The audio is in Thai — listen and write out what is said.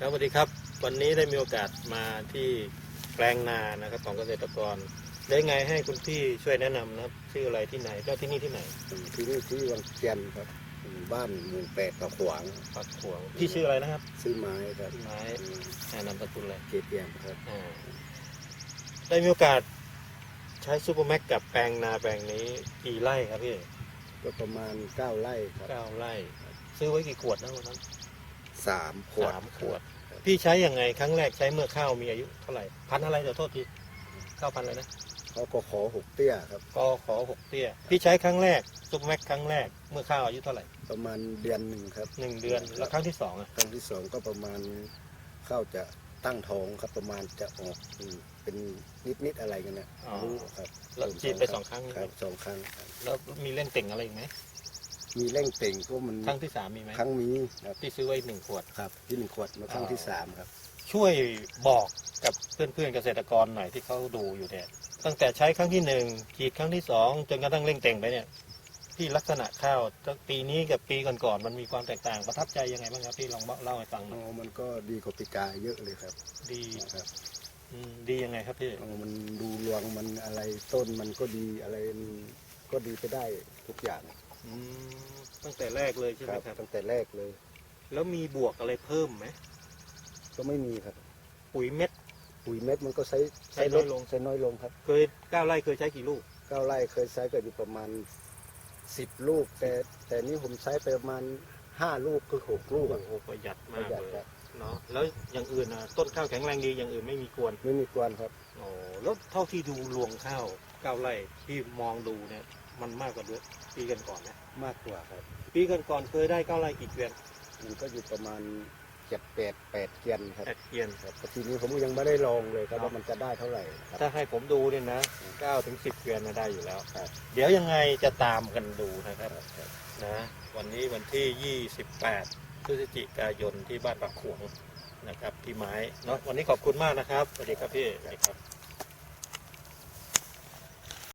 ครับสวัสดีครับ วันนี้ได้มีโอกาสมาที่แปลงนานะครับ ของเกษตรกร ได้ไงให้คุณพี่ช่วยแนะนำนะครับชื่ออะไรที่ไหนเจ้าที่นี่ที่ไหนที่นี่ที่วังเจียนครับบ้านหมู่แปดตะขวางปักขวงพี่ชื่ออะไรนะครับซื้อไม้ครับไม้อ่านามสกุลเลยเกเตียมครับอ่าได้มีโอกาสใช้ซูเปอร์แม็กกับแปลงนาแปลงนี้กี่ไร่ครับพี่ก็ประมาณเก้าไร่ครับเก้าไร่ ซื้อไว้กี่ขวดนะวันนั้น สามขวด สามขวด พี่ใช้ยังไงครั้งแรกใช้เมื่อข้าวมีอายุเท่าไหร่พันธุ์อะไรเดี๋ยวโทษทีข้าวพันธุ์อะไรนะเขาก็ขอหกเตี้ยครับกขอหกเตี้ย พี่ใช้ครั้งแรกซุปแม็กครั้งแรกเมื่อข้าวอายุเท่าไหร่ประมาณเดือนหนึ่งครับ หนึ่งเดือนแล้วครั้งที่สองอะครั้งที่สองก็ประมาณข้าวจะตั้งท้องครับประมาณจะออกอืมเป็นนิดๆอะไรกันนะรู้ครับแล้วฉีดไปสองครั้งครับสองครั้งครับแล้วมีเล่นเต่งอะไรอีกไหม มีเร่งเต่งก็มันครั้งที่สามมีไหมครั้งนี้ครับที่ซื้อไว้หนึ่งขวดครับ ที่หนึ่งขวดมาครั้งที่สามครับ ช่วยบอกกับเพื่อนๆเกษตรกรหน่อยที่เขาดูอยู่เนี่ยตั้งแต่ใช้ครั้งที่หนึ่งฉีดครั้งที่สองจนกระทั่งเล่งเต่งไปเนี่ยที่ลักษณะข้าวปีนี้กับปีก่อนๆมันมีความแตกต่างประทับใจยังไงบ้างครับพี่ลองเล่าให้ฟังหน่อ๋อยอมันก็ดีกว่าปีกายเยอะเลยครับ ดีครับอืมดียังไงครับพี่อ๋อมันดูรวงมันอะไรต้นมันก็ดีอะไรมันก็ดีไปได้ทุกอย่าง อืมตั้งแต่แรกเลยใช่ไหมครับ ตั้งแต่แรกเลย แล้วมีบวกอะไรเพิ่มไหมก็ไม่มีครับ ปุ๋ยเม็ด ปุ๋ยเม็ดมันก็ใช้ใช้น้อยลง ใช้น้อยลงครับเคยก้าวไร่เคยใช้กี่ลูก เก้าไร่เคยใช้ก็อยู่ประมาณสิบลูก แต่แต่นี่ผมใช้ไปประมาณห้าลูกคือหกลูกโอ้อะ โหประหยัดปมากระหยัดเลครัยบ เนาะแล้วอย่างอื่นนะต้นข้าวแข็งแรงดีอย่างอื่นไม่มีกวน ไม่มีกวนครับ โอ้แล้วเท่าที่ดูรวงข้าวก้าวไร่ที่มองดูเนี่ย มันมากกว่าด้วยปีกันก่อนนะมากกว่าครับ ปีกันก่อนเคยได้ก้าวไร่กี่เกวียนมันก็อยู่ประมาณเจ็ดแปดแปดเกียนครับแปดเกวียน ครับแต่ทีนี้ผมยังไม่ได้ลองเลยครับครับ ว่ามันจะได้เท่าไหร่ครับ ถ้าให้ผมดูเนี่ยนะเก้าถึงสิบเกวียนนะได้อยู่แล้ว ครับ เดี๋ยวยังไงจะตามกันดูนะครับครับนะ วันนี้วันที่ 28พฤศจิกายนที่บ้านปากขวงนะครับที่ไม้เนาะวันนี้ขอบคุณมากนะครับสวัสดีครับพี่สวัสดีครับ